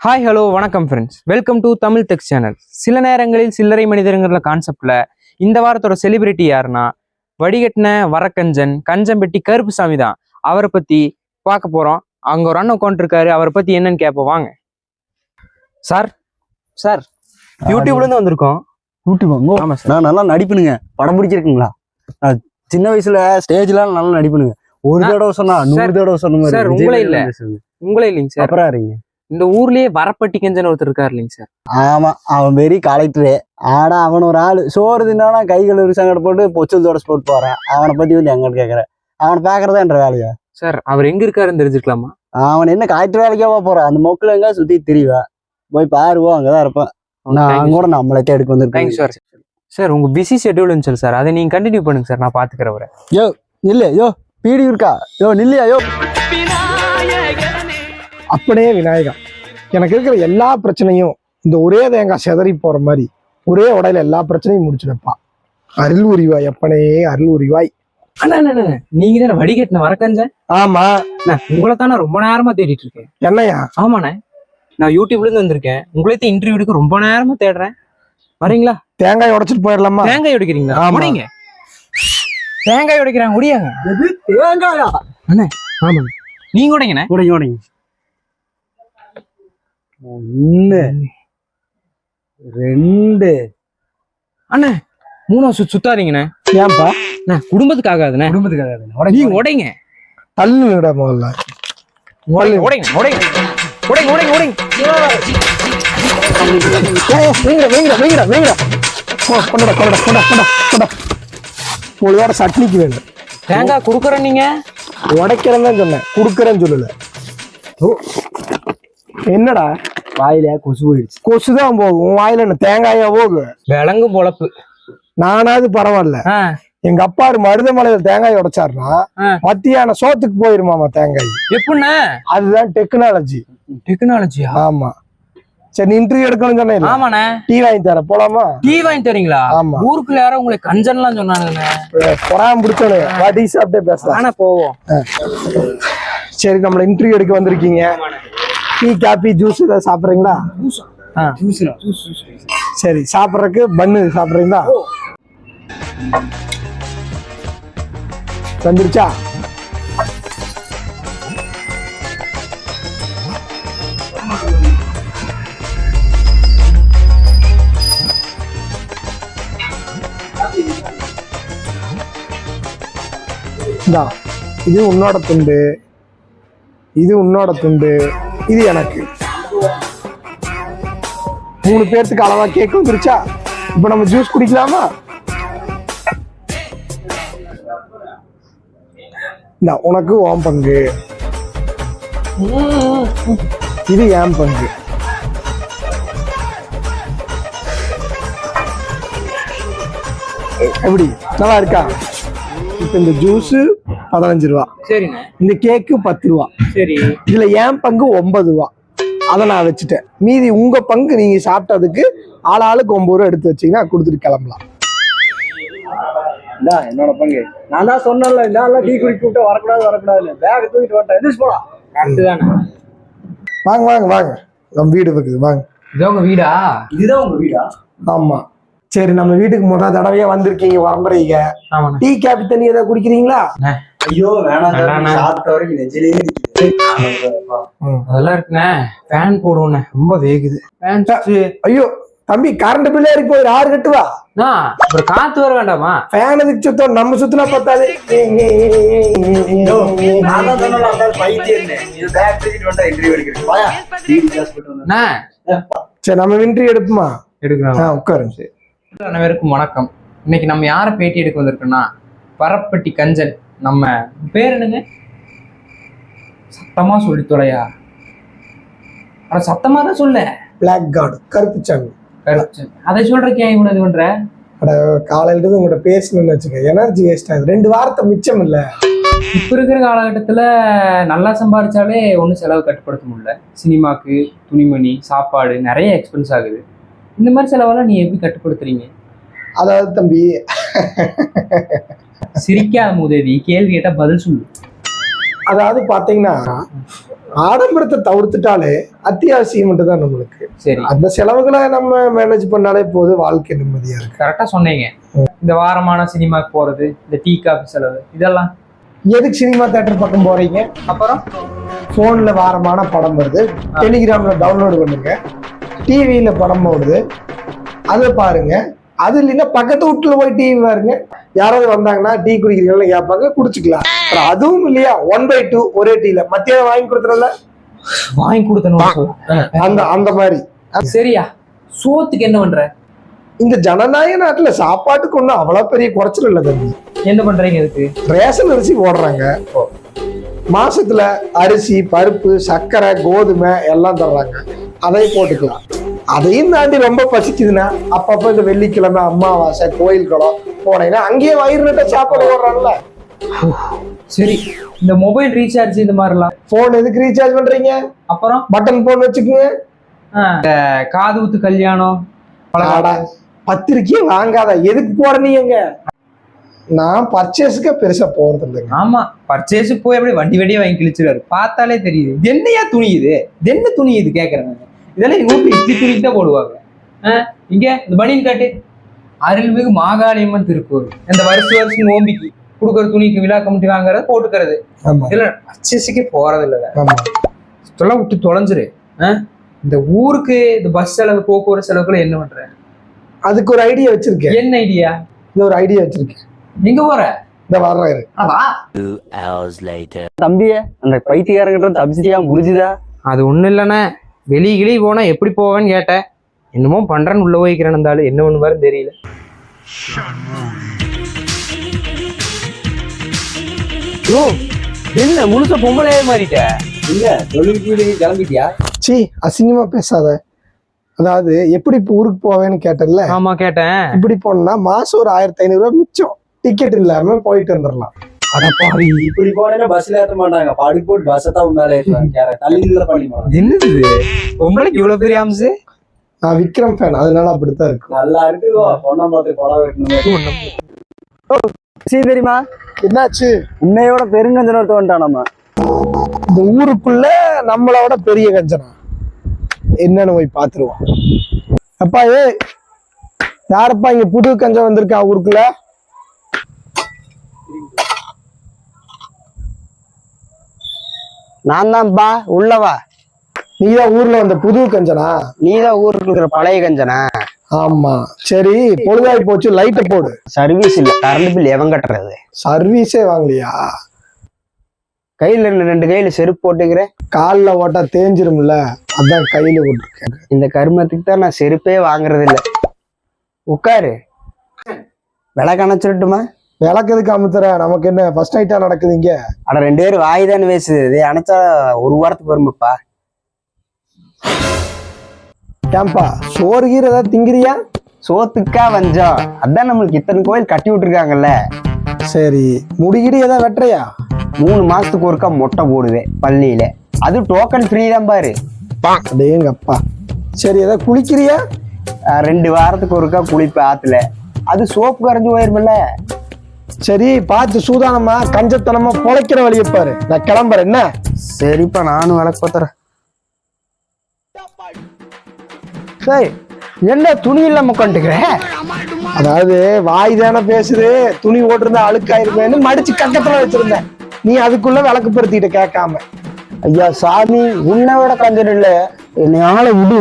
Hi hello வணக்கம் friends welcome to Tamil tech channel சில நேரங்களில் சில்லறை மனிதருங்கிற கான்செப்ட்ல இந்த வாரத்தோட செலிபிரிட்டி யாருன்னா வடிகட்டின வரக்கஞ்சன் கஞ்சம்பெட்டி கருப்புசாமி தான். அவரை பத்தி பார்க்க போறோம். அங்க ஒரு அண்ணன் உட்காந்துருக்காரு அவரை பத்தி என்னன்னு கேட்போம் வாங்க. சார் சார் யூடியூப்ல இருந்து வந்திருக்கோம். யூடியூப் ஆமா சார் நான் நல்லா நடிப்பனுங்க. படம் பிடிச்சிருக்குங்களா? நான் சின்ன வயசுல ஸ்டேஜ்லாம் நல்லா நடிப்பனுங்க. ஒரு தடவை சொன்னா நூறு தடவை சொன்ன மாதிரி உங்களே இல்ல. உங்களே இல்லைங்க சார் அப்புறம் இந்த ஊர்லயே வரப்பட்டி கஞ்சன் ஒருத்தர் இருக்காரு இல்லைங்க சார். ஆமா அவன் பெரிய கலெக்டரு ஆனா அவன் ஒரு ஆளு. சோறு தின்னானா கை கழுவி சங்கட போட்டு பொச்சல் தொடச்சு போட்டு போறான். அவனை பத்தி வந்து எங்கிட்ட கேக்குறேன் அவனை பாக்குறதா என்ற வேலையா? சார் அவர் எங்க இருக்காருன்னு தெரிஞ்சுக்கலாமா? அவன் என்ன கலெக்டர் வேலைக்காவா போறான். அந்த மொக்கில் எங்க சுத்தி திரிவா. போய் பாருவோம் அங்கதான் இருப்பான். நான் கூட நம்மளை தேடுக்கு தேங்க்ஸ் வந்திருக்கேன் சார் சார் உங்க பிஸி ஷெட்யூல் இருந்துச்சு சார் அதை நீங்க கண்டினியூ பண்ணுங்க சார் நான் பாத்துக்கிறவரை இல்ல யோ பீடி இருக்கா? யோ நில்லையா? யோ. அப்படியே விநாயகா எனக்கு இருக்கிற எல்லா பிரச்சனையும் இந்த ஒரே தேங்காய் செதறி போற மாதிரி ஒரே உடையில எல்லா பிரச்சனையும் முடிச்சு வைப்பா. அருள் உரிவாய் அப்பனே அருள் உரிவாய். அண்ணா அண்ணா, அண்ணா, நீங்க தானே வடிகட்டின வரக்கஞ்சன் ஆமா. உங்களை தானே ரொம்ப நேரமா தேடிட்டு இருக்கேன். என்னையா? ஆமாண்ணே நான் யூடியூப்ல இருந்து வந்திருக்கேன். உங்களையும் இன்டர்வியூ எடுக்க ரொம்ப நேரமா தேடுறேன். வரீங்களா? தேங்காய் உடைச்சிட்டு போயிடலாமா? தேங்காய் உடைக்கிறீங்களா? ஆமா. உடைங்க தேங்காய் உடைக்கிறாங்க உடையாங்க தேங்காயா? ஆமா நீங்க உடைங்கண்ணே. உடைங்க உடைங்க. ஒன்னு ரெண்டு. அண்ணே மூணு சுத்து சுத்தாதீங்கண்ணே. ஏன்பா? அண்ணே, குடும்பத்துக்கு ஆகாதுண்ணே. குடும்பத்துக்காக நீங்க உடைங்க. தள்ளு விட முதல்ல. உடைங்க உடைங்க. உடைங்க உடைங்க. உடைங்க உடைங்க வைங்கடா வைங்கடா வைங்கடா வைங்கடா. ஓ கொண்டடா கொண்டடா கொண்டா கொண்டா கொண்டா. உங்களோட சட்னிக்கு வேணும். தேங்காய் குடுக்குறேன் நீங்க? உடைக்கிறேன்னு தான் சொன்னேன். கொடுக்குறேன்னு சொல்லல. என்னடா? வாயில கொசு போயிடுச்சு. கொசு தான் போகும் வாயில என்ன தேங்காயா போகும் விலங்கும் பொழப்பு. நானாவது பரவாயில்ல. எங்க அப்பா மருதமலையில தேங்காய் உடைச்சாருன்னா. மத்தியான சோத்துக்கு போயிருமாமா தேங்காய்? எப்படிண்ணே? அதுதான் டெக்னாலஜி. டெக்னாலஜியா? ஆமா. சரி இன்டர்வியூ எடுக்கணும்னு சொன்னேன் ஆமாண்ணே. டீ வாங்கி தர போலாமா? டீ வாங்கி தரீங்களா? ஆமா. ஊருக்குள்ள யாரோ உங்களை கஞ்சன்லாம் சொன்னானுங்கண்ணே. பொறாம பிடிச்சோன்னு வாட்டி சாப்பிட்டே பேசலாம். ஆனா போவோம். சரி நம்மள இன்டர்வியூ எடுக்க வந்திருக்கீங்க. டீ காபி ஜூஸ் ஏதாவது சாப்பிட்றீங்களா? சரி சாப்பிட்றதுக்கு பன்னு சாப்பிட்றீங்களா? வந்துருச்சா இந்தா இது உன்னோட துண்டு. இது உன்னோட துண்டு இது எனக்கு. மூணு பேர்த்துக்கு அளவா கேக் வந்துருச்சா? இப்போ நம்ம ஜூஸ் குடிக்கலாமா? இந்த உனக்கு ஓம் பங்கு. இது ஏன் பங்கு? எப்படி? நல்லா இருக்கா? இப்போ இந்த ஜூஸ் பதினஞ்சு ரூபா. சரிண்ணே இந்த கேக்கு பத்து ரூபா. சரி. இதுல என் பங்கு ஒன்பது ரூபா. அதை நான் வச்சுட்டேன். மீதி உங்க பங்கு நீங்க சாப்பிட்டதுக்கு ஆள் ஆளுக்கு ஒன்பது ரூபா எடுத்து வச்சீங்கன்னா கொடுத்துட்டு கிளம்பலாம். இந்தா என்னோட பங்கு. நான் தான் சொன்னேன்ல இந்த டீ குடிக்க விட்டு வரக்கூடாது வரக்கூடாது பேக் தூக்கிட்டு எந்திரிச்சு போலாம். கரெக்டு தானே. வாங்க வாங்க வாங்க. நம்ம வீடு இருக்குது வாங்க. இது உங்க வீடா? இதுதான் உங்க வீடா? ஆமா. சரி நம்ம வீட்டுக்கு முதல் தடவையா வந்திருக்கீங்க வரம்புறீங்க. டீ காபி தண்ணி ஏதாவது குடிக்கிறீங்களா? ஐயோ வேணாம் சார். வேணாண்ணா. சாப்பிட்ட வரைக்கும் நெஞ்சிலே நிக்குது. அதெல்லாம் இருக்குண்ணே. ஃபேன் போடுவோண்ணே. ரொம்ப வேகுது. ஃபேன் ஐயோ தம்பி கரண்ட் பில்லே இருக்கு போய் ஆறு கட்டுவா? அப்புறம் காத்து வர வேண்டாமா? ஃபேன் எதுக்கு சுத்தம் நம்ம சுத்தினா. அண்ணே சரி நம்ம வின்ட்ரி எடுப்புமா? எடுக்கலாம். உட்காருங்க. அனைவருக்கும் வணக்கம். இன்னைக்கு நம்ம யாரை பேட்டி எடுக்க வந்திருக்கோம்னா பரப்பட்டி கஞ்சன் நம்ம பேர் என்னங்க? சத்தமா சொல்லி தொலையா அட சத்தமா தான் சொல்ல. பிளாக் கார்டு கருப்பு சாமி கருத்து அதை சொல்றதுக்கு ஏன் இவ்வளவு இது பண்ற? காலையில இருந்து உங்கள்கிட்ட பேசணும்னு வச்சுக்க எனர்ஜி வேஸ்ட் ஆகுது ரெண்டு வார்த்தை மிச்சம் இல்ல. இப்ப இருக்கிற காலகட்டத்துல நல்லா சம்பாதிச்சாலே ஒன்றும் செலவு கட்டுப்படுத்த முடியல. சினிமாக்கு துணிமணி சாப்பாடு நிறைய எக்ஸ்பென்ஸ் ஆகுது. இந்த மாதிரி செலவெல்லாம் நீ எப்படி கட்டுப்படுத்துறீங்க? அதாவது தம்பி சிரிக்காத முதேவி கேள்வி கேட்டா பதில் சொல்லு. அதாவது பாத்தீங்கன்னா ஆடம்பரத்தை தவிர்த்துட்டாலே அத்தியாவசியம் மட்டும் தான் நம்மளுக்கு. சரி. அந்த செலவுகளை நம்ம மேனேஜ் பண்ணாலே போதும் வாழ்க்கை நிம்மதியா இருக்கு. கரெக்டா சொன்னீங்க. இந்த வாரமான சினிமாக்கு போறது இந்த டீ காபி செலவு இதெல்லாம். எதுக்கு சினிமா தேட்டர் பக்கம் போறீங்க? அப்புறம்? போன்ல வாரமான படம் வருது. டெலிகிராம்ல டவுன்லோட் பண்ணுங்க. டிவியில படம் ஓடுது அதை பாருங்க. அது இல்லைன்னா பக்கத்து வீட்டுல போய் டிவி பாருங்க. யாராவது வந்தாங்கன்னா டீ குடிக்கிறீங்களா கேட்பாங்க குடிச்சுக்கலாம். அதுவும் இல்லையா? ஒன் பை டூ ஒரே டீல மத்தியானம் வாங்கி கொடுத்துறல வாங்கி கொடுத்தனும் அந்த அந்த மாதிரி. சரியா? சோத்துக்கு என்ன பண்ற? இந்த ஜனநாயக நாட்டுல சாப்பாட்டுக்கு ஒன்றும் அவ்வளவு பெரிய குறைச்சல் இல்லை தம்பி. என்ன பண்றீங்க இதுக்கு ரேஷன் அரிசி போடுறாங்க. மாசத்துல அரிசி பருப்பு சர்க்கரை கோதுமை எல்லாம் தர்றாங்க. அதையும் போட்டுக்கலாம். அதையும் தாண்டி ரொம்ப பசிக்குதுன்னா அப்பப்ப இந்த வெள்ளிக்கிழமை அமாவாசை கோயில் குளம் போனீங்கன்னா அங்கேயே வயிறு நட்ட சாப்பாடு போடுறாங்கல்ல. சரி இந்த மொபைல் ரீசார்ஜ் இந்த மாதிரிலாம். போன் எதுக்கு ரீசார்ஜ் பண்றீங்க? அப்புறம்? பட்டன் போன் வச்சுக்கோங்க. காது குத்து கல்யாணம். பத்திரிக்கையே வாங்காத. எதுக்கு போற நீங்க நான் பர்ச்சேஸுக்கு பெருசா போறது இல்லைங்க. ஆமா பர்ச்சேஸுக்கு போய் அப்படியே வண்டி வண்டியா வாங்கி கிழிச்சிருவாரு பார்த்தாலே தெரியுது. இது என்னையா துணி இது? இது என்ன துணி இது நானு. இதெல்லாம் எங்க வீட்டுல இட்லி துணி தான் போடுவாங்க. இங்க இந்த பனியன் காட்டு. அருள்மிகு மாகாளியம்மன் திருப்பூர் இந்த வருஷ வருஷம் நோம்பிக்கு கொடுக்குற துணிக்கு விழா கமிட்டி வாங்குறது போட்டுக்கிறது. ஆமா. இதுல பர்ச்சேஸுக்கே போறது இல்ல இதெல்லாம் விட்டு தொலைஞ்சிரு? இந்த ஊருக்கு இந்த பஸ் செலவு போக்குவரத்து செலவுக்குள்ள என்ன பண்ற? அதுக்கு ஒரு ஐடியா வச்சிருக்கேன். என்ன ஐடியா இந்த ஒரு ஐடியா வச்சிருக்கேன். எங்க போற. இந்த வர்றேன் வா Two hours later. தம்பியே அந்த பைத்தியக்காரங்கிட்ட தப்பிச்சிட்டியா? முடிஞ்சுதா? அது ஒண்ணும் இல்லைண்ணே. வெளியே கிளி போனா எப்படி போவேன்னு கேட்டேன். என்னமோ பண்றேன்னு உள்ள போய்க்கிறேன் இருந்தாலும் என்ன ஒண்ணு பாரு தெரியல. ஓ என்ன முழுச பொம்பளையே மாறிட்ட? இல்ல தொழிலுக்கு கிளம்பிட்டியா? சீ அசிங்கமா பேசாத. அதாவது எப்படி இப்போ ஊருக்கு போவேன்னு கேட்டேன்ல. ஆமா கேட்டேன். இப்படி போனா மாசம் ஒரு ஆயிரத்தி ஐநூறு ரூபாய் மிச்சம். டிக்கெட் இல்லாம போயிட்டு வந்துடலாம் இப்படி போனேன்னா பஸ்ல ஏத்த மாட்டாங்க. படி போட்டு பஸ் தான் மேல ஏற்றுவாங்க தள்ளியில பண்ணி என்னது பொம்பளைக்கு இவ்வளவு பெரிய அம்சு நான் விக்ரம் ஃபேன் அதனால அப்படித்தான் இருக்கும் நல்லா இருக்கு. பொண்ணாம்பலத்துக்கு கொலை வைக்கணும் சரி தெரியுமா? என்னாச்சு? உன்னையோட பெருங்கஞ்சன ஒருத்த வந்துட்டான் நம்ம. இந்த ஊருக்குள்ள நம்மளோட பெரிய கஞ்சனா? என்னன்னு போய் பாத்துருவோம் அப்பா ஏ யாரப்பா இங்க புது கஞ்சம் வந்திருக்கா ஊருக்குள்ள? நான் தான்ப்பா உள்ளவா? நீதான் ஊர்ல வந்த புது கஞ்சனா? நீதான் ஊருக்கு இருக்கிற பழைய கஞ்சனா? ஆமா. சரி பொழுதாகி போச்சு லைட்டை போடு. சர்வீஸ் இல்ல கரண்ட் பில் எவன் கட்டுறது? சர்வீஸே வாங்கலையா? கையில ரெண்டு ரெண்டு கையில செருப்பு போட்டுக்கிறேன் கால்ல ஓட்டா தேஞ்சிரும்ல அதான் கையில போட்டிருக்கேன். இந்த கருமத்துக்கு தான் நான் செருப்பே வாங்குறது இல்ல உட்காரு. விலை கணச்சிடட்டுமா விளக்கு எதுக்கு அமுத்துற? நமக்கு என்ன? ஃபர்ஸ்ட் நைட்டா நடக்குது இங்க. அட ரெண்டு பேரும் வாய் தானே பேசுது. அணைச்சா ஒரு வாரத்துக்கு வரும்பப்பா. ஏன்பா சோறு கீரை ஏதாவது திங்கிறியா? சோத்துக்கா வஞ்சம். அதான் நம்மளுக்கு இத்தனை கோயில் கட்டி விட்டுருக்காங்கல்ல. சரி முடிகிடி ஏதாவது வெட்டுறியா? மூணு மாசத்துக்கு ஒருக்கா மொட்டை போடுவேன் பள்ளியில. அது டோக்கன் ஃப்ரீ தான் பாரு. அடேங்கப்பா. சரி ஏதாவது குளிக்கிறியா? அஹ் ரெண்டு வாரத்துக்கு ஒருக்கா குளிப்பேன் ஆத்துல. அது சோப்பு கரைஞ்சு போயிருமில்ல. சரி பார்த்து சூதானமா கஞ்சத்தனமா பொழைக்கிற வழியை பாரு. நான் கிளம்புறேன் என்ன? சரிப்பா நானும் விளக்கு பத்துறேன். சரி என்ன துணி இல்லாம உட்காந்துக்கிறேன் அதாவது வாய் தானே பேசுது துணி ஓட்டிருந்தா அழுக்காயிருப்பேன்னு மடிச்சு கக்கத்துல வச்சிருந்தேன். நீ அதுக்குள்ள விளக்கு படுத்திட்ட கேட்காம. ஐயா சாமி உன்னை விட கஞ்சன் இல்ல. என்னை ஆள விடு.